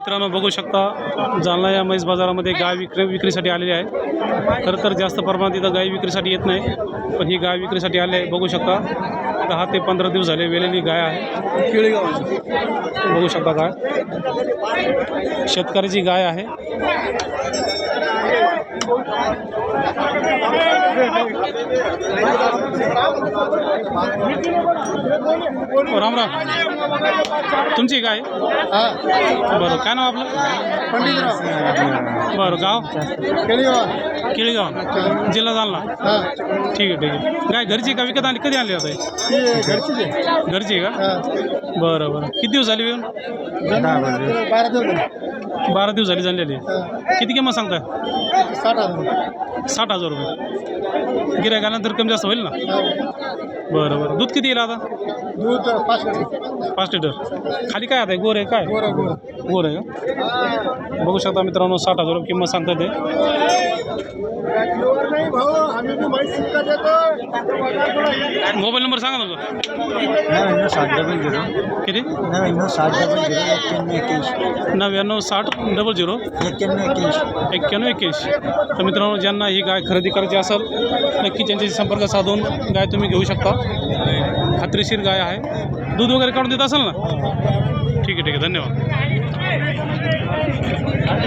मित्रांनो बघू शकता जालना या म्हैस बाजारामध्ये गाय विक्री विक्रीसाठी आलेली आहे. खरं तर जास्त प्रमाणात इथं गाय विक्रीसाठी येत नाही पण ही गाय विक्रीसाठी आली आहे. बघू शकता दहा ते पंधरा दिवस झाले वेलेली गाय आहे. केळीगावाची बघू शकता गाय. शेतकऱ्याची गाय आहे. राम राम. तुमची काय? बरं काय नाव आपलं? बरं गाव? केळीगाव. जिल्हा जालना. ठीक आहे ठीक आहे. काय घरची का विकत आणली? कधी आणली आता घरची आहे का? बरं बरं. किती दिवस झाले येऊन बारा दिवस झाली झालेली. किती किंमत सांगताय? साठ हजार रुपये. गिरायक आल्यानंतर कमी जास्त होईल ना? बरं बरं. दूध किती येईल आता? पाच लिटर. खाली काय आता? गोर आहे काय? गोर आहे का? बघू शकता मित्रांनो साठ हजार रुपये किंमत सांगता ते. मोबाईल नंबर सांगा तुमचा. साठ डबल झिरो. किती? नव्याण्णव साठ डबल झिरो एक्क्याण्णव एक्क्याऐंशी. नव्याण्णव साठ डबल झिरो? एक्क्याण्णव एक्क्याऐंशी. एक्क्याण्णव एक्क्याऐंशी. तर मित्रांनो ज्यांना ही गाय खरेदी करायची असेल नक्की त्यांच्याशी संपर्क साधून गाय तुम्ही घेऊ शकता. खात्रीशीर गाय आहे. दूध वगैरे काढून देत असाल ना? ठीक आहे ठीक आहे. धन्यवाद.